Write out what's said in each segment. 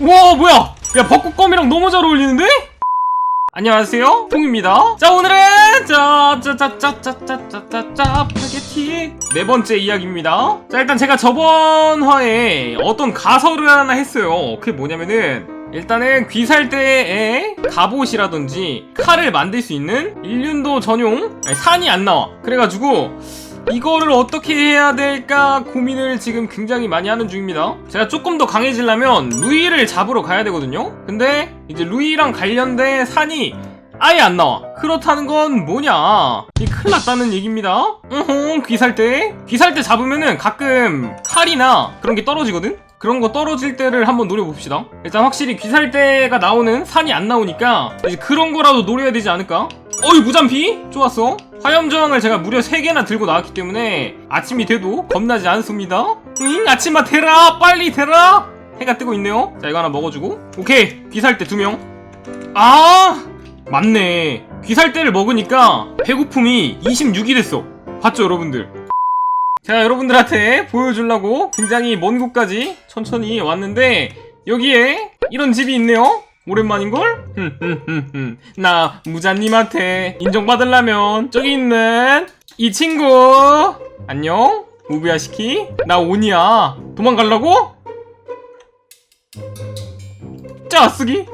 와 뭐야? 야 벚꽃껌이랑 너무 잘 어울리는데? 안녕하세요. 퐁입니다. 자 오늘은 짜짜짜짜짜짜짜짜 파게티 네 번째 이야기입니다. 자 일단 제가 저번 화에 어떤 가설을 하나 했어요. 그게 뭐냐면은 일단은 귀살대에 갑옷이라든지 칼을 만들 수 있는 일륜도 전용? 아니, 산이 안 나와. 그래가지고 이거를 어떻게 해야 될까 고민을 지금 굉장히 많이 하는 중입니다. 제가 조금 더 강해지려면 루이를 잡으러 가야 되거든요. 근데 이제 루이랑 관련된 산이 아예 안 나와. 그렇다는 건 뭐냐? 이 큰일 났다는 얘기입니다. 으흠, 귀살대. 귀살대 잡으면은 가끔 칼이나 그런 게 떨어지거든? 그런 거 떨어질 때를 한번 노려봅시다. 일단 확실히 귀살대가 나오는 산이 안 나오니까 이제 그런 거라도 노려야 되지 않을까? 어이 무잠피? 좋았어. 화염저항을 제가 무려 3개나 들고 나왔기 때문에 아침이 돼도 겁나지 않습니다. 응? 아침아 되라! 빨리 되라! 해가 뜨고 있네요. 자 이거 하나 먹어주고. 오케이! 귀살대 2명. 아! 맞네. 귀살대를 먹으니까 배고픔이 26이 됐어. 봤죠 여러분들? 제가 여러분들한테 보여주려고 굉장히 먼 곳까지 천천히 왔는데 여기에 이런 집이 있네요 오랜만인걸? 나 무자님한테 인정받으려면 저기 있는 이 친구 안녕? 우비야 시키? 나 온이야. 도망갈라고? 자 쓰기.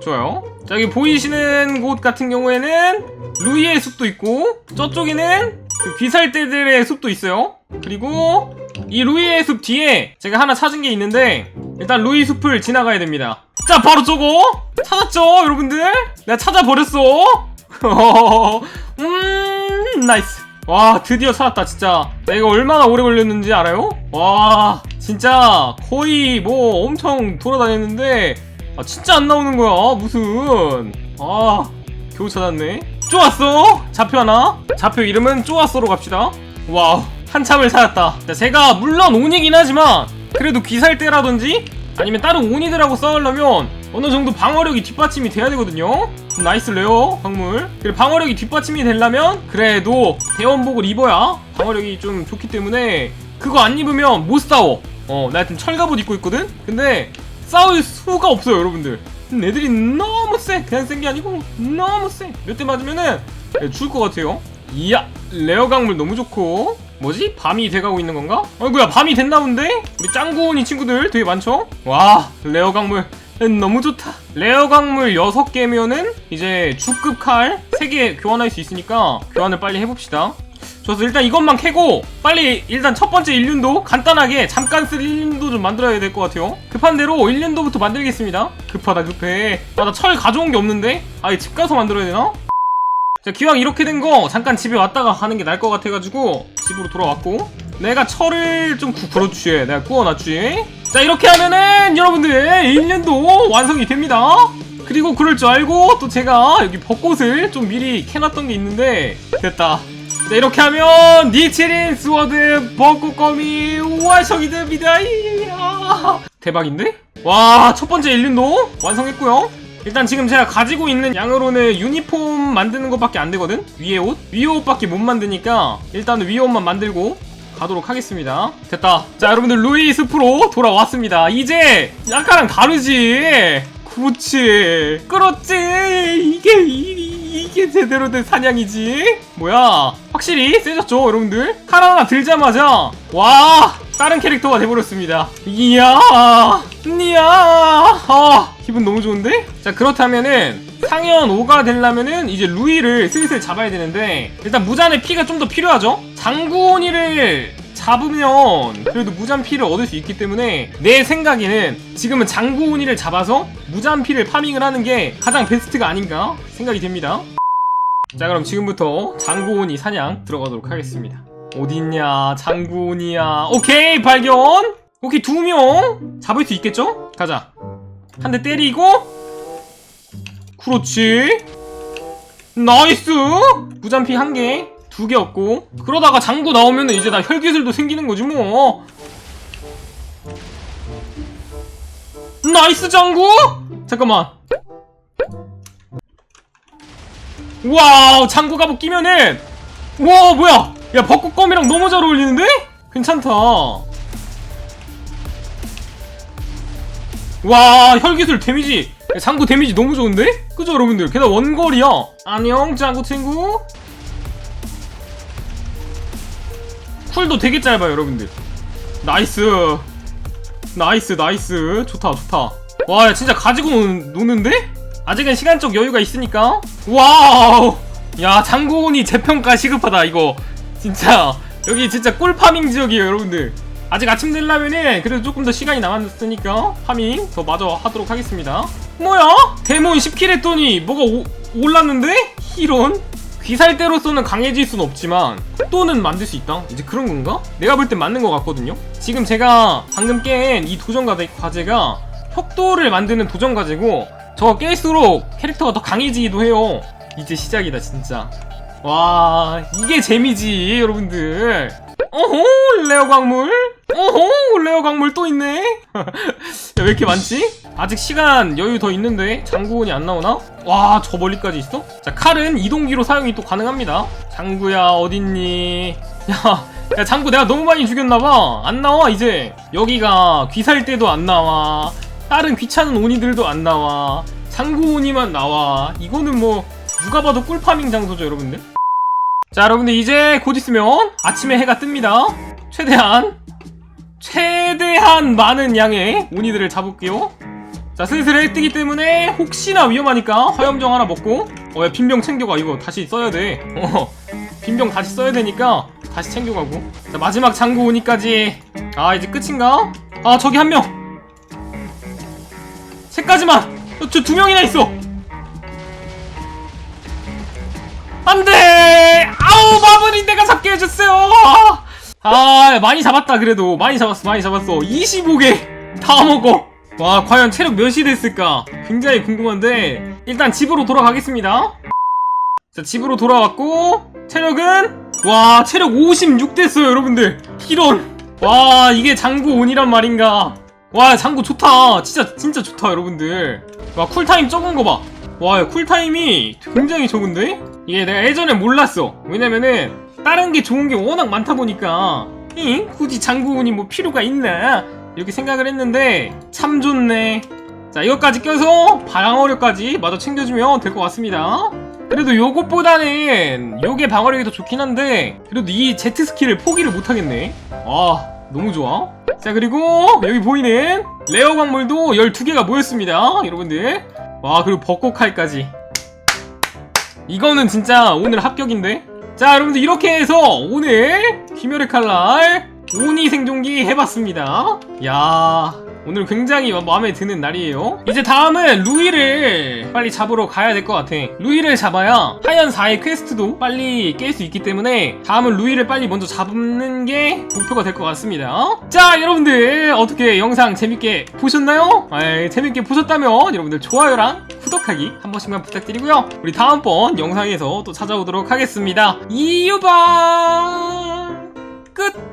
좋아요. 자 여기 보이시는 곳 같은 경우에는 루이의 숲도 있고 저쪽에는 그 귀살대들의 숲도 있어요. 그리고 이 루이의 숲 뒤에 제가 하나 찾은 게 있는데 일단 루이 숲을 지나가야 됩니다. 자 바로 저거? 찾았죠 여러분들? 내가 찾아버렸어. 음 나이스. 와 드디어 찾았다 진짜. 나 이거 얼마나 오래 걸렸는지 알아요? 와 진짜 거의 뭐 엄청 돌아다녔는데 아 진짜 안 나오는 거야 무슨. 아 겨우 찾았네. 쪼았어? 좌표 하나? 좌표 이름은 쪼았어로 갑시다. 와우 한참을 찾았다. 자, 제가 물론 온이긴 하지만 그래도 귀살대라든지 아니면 다른 온이들하고 싸우려면 어느 정도 방어력이 뒷받침이 돼야 되거든요. 나이스 레어 광물. 그리고 방어력이 뒷받침이 되려면 그래도 대원복을 입어야 방어력이 좀 좋기 때문에 그거 안 입으면 못 싸워. 어나 하여튼 철갑옷 입고 있거든? 근데 싸울 수가 없어요 여러분들. 애들이 너무 세 그냥 센 게 아니고 너무 세몇 대 맞으면은 죽을 것 같아요. 이야 레어 강물 너무 좋고 뭐지? 밤이 돼가고 있는 건가? 어이구야 밤이 됐나 본데? 우리 짱구니 친구들 되게 많죠? 와 레어 강물 음, 너무 좋다 레어 강물 6개면은 이제 주급 칼 3개 교환할 수 있으니까 교환을 빨리 해봅시다 좋았어 일단 이것만 캐고 빨리 일단 첫 번째 일륜도 간단하게 잠깐 쓸 일륜도 좀 만들어야 될 것 같아요 급한 대로 일륜도부터 만들겠습니다 급하다 급해 아, 나 철 가져온 게 없는데? 아예 집 가서 만들어야 되나? 자 기왕 이렇게 된 거 잠깐 집에 왔다가 가는 게 나을 것 같아가지고 집으로 돌아왔고 내가 철을 좀 구, 그렇지 내가 구워놨지. 자 이렇게 하면은 여러분들 1년도 완성이 됩니다. 그리고 그럴 줄 알고 또 제가 여기 벚꽃을 좀 미리 캐놨던 게 있는데 됐다. 자 이렇게 하면 니치린 스워드 벚꽃검이 완성이 됩니다. 대박인데? 와 첫 번째 1년도 완성했고요 일단 지금 제가 가지고 있는 양으로는 유니폼 만드는 것밖에 안 되거든? 위에 옷? 위에 옷밖에 못 만드니까 일단 위에 옷만 만들고 가도록 하겠습니다. 됐다. 자 여러분들 루이 숲으로 돌아왔습니다. 이제 약간은 다르지. 그렇지. 그렇지. 이게 이, 게 제대로 된 사냥이지. 뭐야? 확실히 세졌죠 여러분들? 칼 하나 들자마자. 와 다른 캐릭터가 돼버렸습니다 이야 이야 아 기분 너무 좋은데? 자 그렇다면은 상현 5가 되려면은 이제 루이를 슬슬 잡아야 되는데 일단 무잔의 피가 좀 더 필요하죠? 장구온이를 잡으면 그래도 무잔 피를 얻을 수 있기 때문에 내 생각에는 지금은 장구온이를 잡아서 무잔 피를 파밍을 하는 게 가장 베스트가 아닌가 생각이 됩니다 자 그럼 지금부터 장구온이 사냥 들어가도록 하겠습니다 어딨냐 장구온이야. 오케이 발견! 오케이 두 명! 잡을 수 있겠죠? 가자. 한 대 때리고. 그렇지. 나이스! 무잔피 한 개 두 개 없고. 그러다가 장구 나오면 이제 나 혈기술도 생기는 거지 뭐. 나이스 장구! 잠깐만. 와우 장구 갑옷 끼면은. 와 뭐야 야 벚꽃검이랑 너무 잘 어울리는데? 괜찮다. 와 혈기술 데미지. 장구 데미지 너무 좋은데? 그죠 여러분들? 게다가 원거리야. 안녕 장구 친구. 쿨도 되게 짧아요 여러분들. 나이스. 나이스 나이스. 좋다 좋다. 와 야, 진짜 가지고 노는, 노는데? 아직은 시간적 여유가 있으니까. 와우. 야 장고온이 재평가 시급하다 이거 진짜 여기 진짜 꿀 파밍 지역이에요 여러분들 아직 아침 되려면은 그래도 조금 더 시간이 남았으니까 파밍 더 마저 하도록 하겠습니다 뭐야? 데몬 10킬 했더니 뭐가 오, 올랐는데? 이런 귀살대로서는 강해질 순 없지만 또는 만들 수 있다? 이제 그런 건가? 내가 볼 땐 맞는 것 같거든요? 지금 제가 방금 깬 이 도전 과제- 과제가 혁도를 만드는 도전 과제고 저거 깰수록 캐릭터가 더 강해지기도 해요 이제 시작이다 진짜 와 이게 재미지 여러분들. 어호 레어 광물? 어호 레어 광물 또 있네? 야, 왜 이렇게 많지? 아직 시간 여유 더 있는데? 장구원이 안 나오나? 와 저 멀리까지 있어? 자 칼은 이동기로 사용이 또 가능합니다. 장구야 어딨니? 야, 야 장구 내가 너무 많이 죽였나봐. 안 나와 이제. 여기가 귀살 때도 안 나와. 다른 귀찮은 오니들도 안 나와. 장구 오니만 나와. 이거는 뭐 누가 봐도 꿀파밍 장소죠 여러분들 자 여러분들 이제 곧 있으면 아침에 해가 뜹니다. 최대한 최대한 많은 양의 오니들을 잡을게요. 자 슬슬 해 뜨기 때문에 혹시나 위험하니까 화염정 하나 먹고 어 야 빈병 챙겨가. 이거 다시 써야 돼어 빈병 다시 써야 되니까 다시 챙겨가고. 자 마지막 장구 오니까지. 아 이제 끝인가? 아 저기 한명. 쟤까지만. 저 두 명이나 있어. 안돼 마블이 내가 잡게 해줬어요. 아 많이 잡았다 그래도. 많이 잡았어 많이 잡았어. 25개 다 먹어. 와 과연 체력 몇이 됐을까? 굉장히 궁금한데 일단 집으로 돌아가겠습니다. 자 집으로 돌아왔고 체력은? 와 체력 56 됐어요 여러분들. 이런. 와 이게 장구 온이란 말인가? 와 장구 좋다. 진짜 진짜 좋다 여러분들. 와 쿨타임 적은 거봐. 와 야, 쿨타임이 굉장히 적은데 이게 내가 예전에 몰랐어. 왜냐면은 다른 게 좋은 게 워낙 많다 보니까. 잉? 굳이 장구운이 뭐 필요가 있나? 이렇게 생각을 했는데 참 좋네. 자 이것까지 껴서 방어력까지 마저 챙겨주면 될 것 같습니다. 그래도 요것보다는 요게 방어력이 더 좋긴 한데 그래도 이 제트 스킬을 포기를 못하겠네. 아 너무 좋아. 자 그리고 여기 보이는 레어 광물도 12개가 모였습니다 여러분들. 와 그리고 벚꽃 칼까지 이거는 진짜 오늘 합격인데? 자 여러분들 이렇게 해서 오늘 귀멸의 칼날 오니 생존기 해봤습니다. 야 오늘 굉장히 마음에 드는 날이에요. 이제 다음은 루이를 빨리 잡으러 가야 될 것 같아. 루이를 잡아야 하연 4의 퀘스트도 빨리 깰 수 있기 때문에 다음은 루이를 빨리 먼저 잡는 게 목표가 될 것 같습니다. 자 여러분들 어떻게 영상 재밌게 보셨나요? 아, 재밌게 보셨다면 여러분들 좋아요랑 구독하기 한 번씩만 부탁드리고요. 우리 다음번 영상에서 또 찾아오도록 하겠습니다. 이유바! 끝